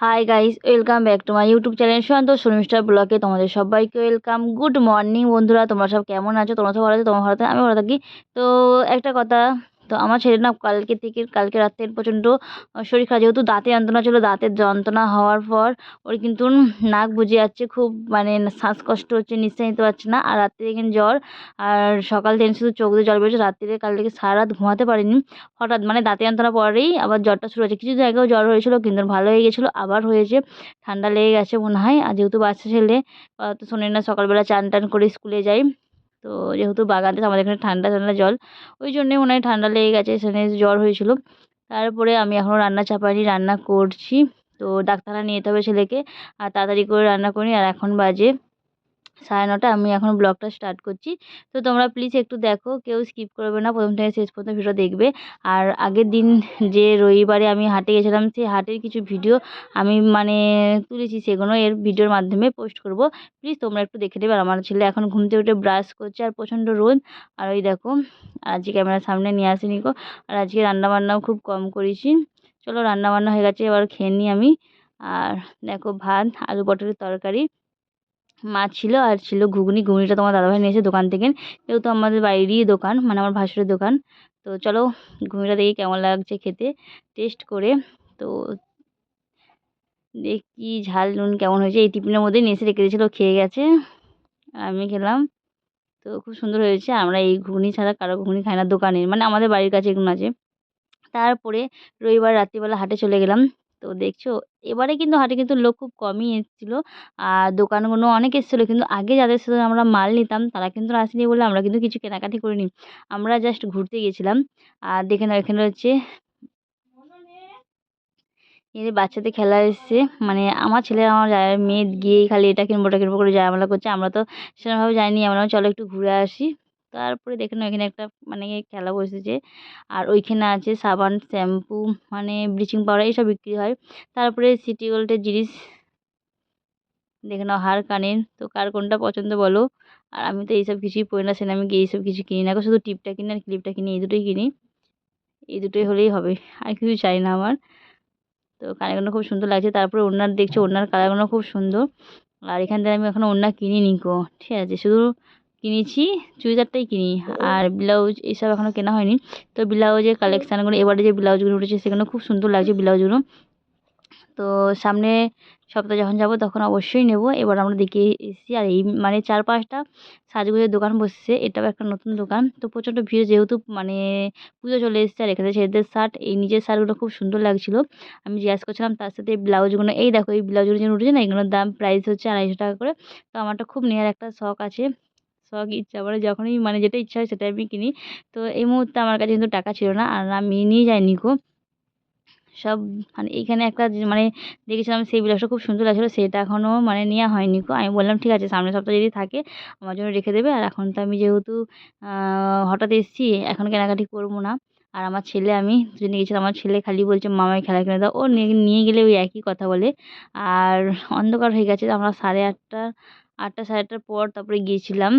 Hi guys welcome back to my YouTube channel Sushanta সুমিষ্টার ব্লগে তোমাদের সবাইকে ওয়েলকাম গুড মর্নিং বন্ধুরা, তোমরা সব কেমন আছো? তোমরা সব ভালো আছো? তোমার ভালো আমি ভালো থাকি। তো একটা কথা তো আমার ছেলে না কালকে থেকে, কালকে রাতে প্রচণ্ড শরীর খারাপ। যেহেতু দাঁতে যন্ত্রণা ছিল দাঁতের যন্ত্রণা হওয়ার পর ওর কিন্তু নাক বুজে যাচ্ছে, খুব মানে শ্বাসকষ্ট হচ্ছে, নিঃশ্বাস নিতে পারছে না। আর রাত্রে এখানে জ্বর, আর সকাল থেকে শুধু চোখ দিয়ে জল বেরোচ্ছে রাত্রিরে কাল থেকে সারা রাত ঘুমাতে পারিনি। হঠাৎ মানে দাঁতে যন্ত্রণা পরেই আবার জ্বরটা শুরু হয়েছে। কিছু জায়গায়ও জ্বর হয়েছিল, কিন্তু ভালো হয়ে গেছিল, আবার হয়েছে। ঠান্ডা লেগে গেছে মনে হয়। আর যেহেতু বাচ্চা ছেলে তো শোনে না, সকালবেলা চান টান করে স্কুলে যাই। তো যেহেতু বাগানে আমাদের এখানে ঠান্ডা ঠান্ডা জল। ওই জন্যে মনে হয় ঠান্ডা লেগে গেছে, সেখানে জ্বর হয়েছিল। তারপরে আমি এখনও রান্না চাপাইনি রান্না করছি। তো ডাক্তারখানা নিয়ে যেতে হবে ছেলেকে, আর তাড়াতাড়ি করে রান্না করি, আর এখন বাজে সাড়ে নটা, আমি এখন ব্লগটা স্টার্ট করছি। তো তোমরা প্লিজ একটু দেখো, কেউ স্কিপ করবে না, প্রথম থেকে শেষ পর্যন্ত ভিডিও দেখবে। আর আগের দিন যে রবিবারে আমি হাটে গেছিলাম, সেই হাটের কিছু ভিডিও আমি মানে তুলেছি, সেগুলো এর ভিডিওর মাধ্যমে পোস্ট করব। প্লিজ তোমরা একটু দেখে দেবে আর আমার ছেলে এখন ঘুম থেকে উঠে ব্রাশ করছে আর প্রচণ্ড রোদ। আর ওই দেখো আজকে ক্যামেরার সামনে নিয়ে আসিনি গো। আর আজকে রান্নাবান্নাও খুব কম করেছি। চলো রান্নাবান্না হয়ে গেছে, এবার খেয়ে নিই আমি। আর দেখো ভাত, আলু পটলের তরকারি। মাছ ছিল আর ছিল ঘুগনি। ঘুগনিটা তোমার দাদাভাই নিয়েছে দোকান থেকে। যেহেতু আমাদের বাইরেই দোকান মানে আমার ভাসুরের দোকান। তো চলো ঘুগনিটা দেখি কেমন লাগছে খেতে। টেস্ট করে। তো দেখি ঝাল নুন কেমন হয়েছে। এই টিফিনের মধ্যেই নিয়ে এসে রেখে দিয়েছিলো, খেয়ে গেছে। আমি খেলাম। তো খুব সুন্দর হয়েছে। আমরা এই ঘুগনি ছাড়া কারও ঘুগনি খাই না দোকানের মানে আমাদের বাড়ির কাছে এগুলো আছে। তারপরে রবিবার রাত্রিবেলা হাটে চলে গেলাম। তো দেখছ? এবারে কিন্তু হাটে কিন্তু লোক খুব কমই এসেছিল। আর দোকানগুলো অনেক এসেছিল। কিন্তু আগে যাদের সাথে আমরা মাল নিতাম, তারা কিন্তু আসেনি বলে আমরা কিন্তু কিছু কেনাকাটি করিনি। আমরা জাস্ট ঘুরতে গেছিলাম আর দেখে নাও, এখানে হচ্ছে এদের বাচ্চাদের খেলা এসছে। মানে আমার ছেলে, আমার মেয়ে গিয়েই খালি এটা কিনবো, ওটা কিনবো করে জায়মালা করছে। আমরা তো সেরকমভাবে যাইনি। আমরা চলো একটু ঘুরে আসি। তারপরে দেখে এখানে একটা মানে খেলা বসেছে। আর ওইখানে আছে সাবান, শ্যাম্পু মানে ব্লিচিং পাউডার এইসব বিক্রি হয়। তারপরে সিটি গোল্ডের জিনিস দেখে নাও, হার কানের। তো কার কোনটা পছন্দ বলো? আর আমি তো এইসব কিছুই পড়ি না সেটা আমি গিয়ে এইসব কিছু কিনি না। শুধু টিপটা কিনি আর ক্লিপটা কিনি, এই দুটোই কিনি। এই দুটোই হলেই হবে, আর কিছু চাই না আমার। তো কানেরগুলো খুব সুন্দর লাগছে। তারপরে ওড়নার দেখছ, ওড়নার কালারগুলো খুব সুন্দর। আর এখান থেকে আমি এখনও ওড়না কিনিনি গো, ঠিক আছে? শুধু কিনেছি চুড়িদারটাই কিনি। আর ব্লাউজ এইসব এখনও কেনা হয়নি। তো ব্লাউজের কালেকশানগুলো এবারে যে ব্লাউজগুলো উঠেছে সেগুলো খুব সুন্দর লাগছে ব্লাউজগুলো তো সামনে সপ্তাহে যখন যাব তখন অবশ্যই নেব। এবার আমরা দেখে এসেছি। আর এই মানে চার পাঁচটা সাজগুজের দোকান বসছে। এটাও একটা নতুন দোকান। তো প্রচণ্ড ভিড় যেহেতু মানে পুজো চলে এসেছে। আর এখানে ছেলেদের শার্ট এই নিজের শার্টগুলো খুব সুন্দর লাগছিল। আমি জিজ্ঞাসা করছিলাম তার সাথে এই ব্লাউজগুলো এই দেখো এই ব্লাউজগুলো যেন উঠেছে না এগুলোর দাম প্রাইস হচ্ছে আড়াইশো টাকা করে। তো আমারটা খুব নেওয়ার একটা শখ আছে। শখ ইচ্ছা মানে যখনই মানে যেটা ইচ্ছা হয় সেটাই আমি কিনি। তো এই মুহূর্তে আমার কাছে কিন্তু টাকা ছিল না আর আমি নিয়ে যাইনি গো সব মানে এইখানে একটা মানে দেখেছিলাম সেই ব্লাউজটা খুব সুন্দর লাগছিল, সেটা এখনও মানে নেওয়া হয়নি গো আমি বললাম, ঠিক আছে, সামনের সপ্তাহে যদি থাকে, আমার জন্য রেখে দেবে। আর এখন তো আমি যেহেতু হঠাৎ এসেছি, এখন কেনাকাটি করব না। আর আমার ছেলে, আমি দুজনে গেছিলাম, আমার ছেলে খালি বলছে মামাই খেলা কিনে দাও। ও নিয়ে গেলে ওই একই কথা বলে। আর অন্ধকার হয়ে গেছে, আমরা সাড়ে আটটা আটটা, সাড়ে আটটার পর তারপরে গিয়েছিলাম।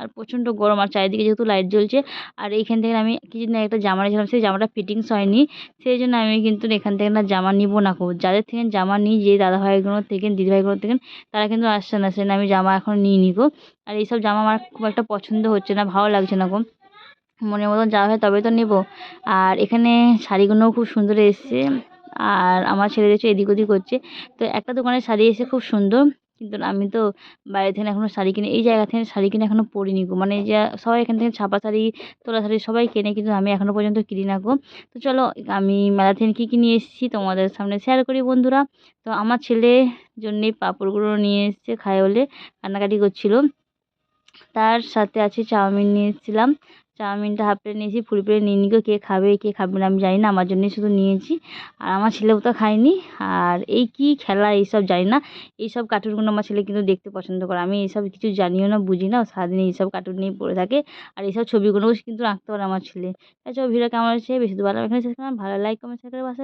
আর প্রচণ্ড গরম, আর চারিদিকে যেহেতু লাইট জ্বলছে, আর এইখান থেকে আমি কিছুদিন একটা জামা নিয়েছিলাম, সেই জামাটা ফিটিংস হয়নি, সেই জন্য আমি কিন্তু এখান থেকে না জামা নিব না খুব। যাদের থেকে জামা নিই যে দাদাভাইগুলো থেকে, দিদিভাইগুলো থেকে, তারা কিন্তু আসছে না সেজন্য আমি জামা এখন নিয়ে নিব আর এইসব জামা আমার খুব একটা পছন্দ হচ্ছে না, ভালো লাগছে না গো। মনের মতন যাওয়া হয় তবে তো নেব। আর এখানে শাড়িগুলোও খুব সুন্দর এসছে, আর আমার ছেলে দেখছে এদিক ওদিক করছে। তো একটা দোকানের শাড়ি এসে খুব সুন্দর কিন্তু আমি তো বাইরে থেকে এখনও শাড়ি কিনে, এই জায়গা থেকে শাড়ি কিনে এখনও পরিনি গো। মানে যা সবাই এখান থেকে ছাপা শাড়ি, তোলা শাড়ি সবাই কেনে, কিন্তু আমি এখনও পর্যন্ত কিনি না গো। তো চলো, আমি মেলা থেকে কী কী নিয়ে এসেছি তোমাদের সামনে শেয়ার করি বন্ধুরা। তো আমার ছেলে জন্যে পাঁপড়গুলো নিয়ে এসছে খায় বলে কান্নাকাটি করছিল। তার সাথে আছে চাউমিন নিয়ে এসেছিলাম। চাউমিনটা হাফ প্লেট নিয়েছি ফুল প্লেট নিয়ে নিই কে খাবে কে খাবে না আমি জানি না, আমার জন্যই শুধু নিয়েছি। আর আমার ছেলেও তো খায়নি, আর এই কি খেলা এইসব জানি না। এইসব কার্টুনগুলো আমার ছেলে কিন্তু দেখতে পছন্দ করে, আমি এইসব কিছু জানিও না, বুঝি না সারাদিন এইসব কার্টুন নিয়ে পড়ে থাকে, আর এইসব ছবিগুলোও কিন্তু আঁকতে পারে আমার ছেলে। আচ্ছা ভিডিও কেমন হচ্ছে বেশি ভালো এখানে শেষ করলাম ভালো লাইক কমেন্ট শেয়ার করে পাশে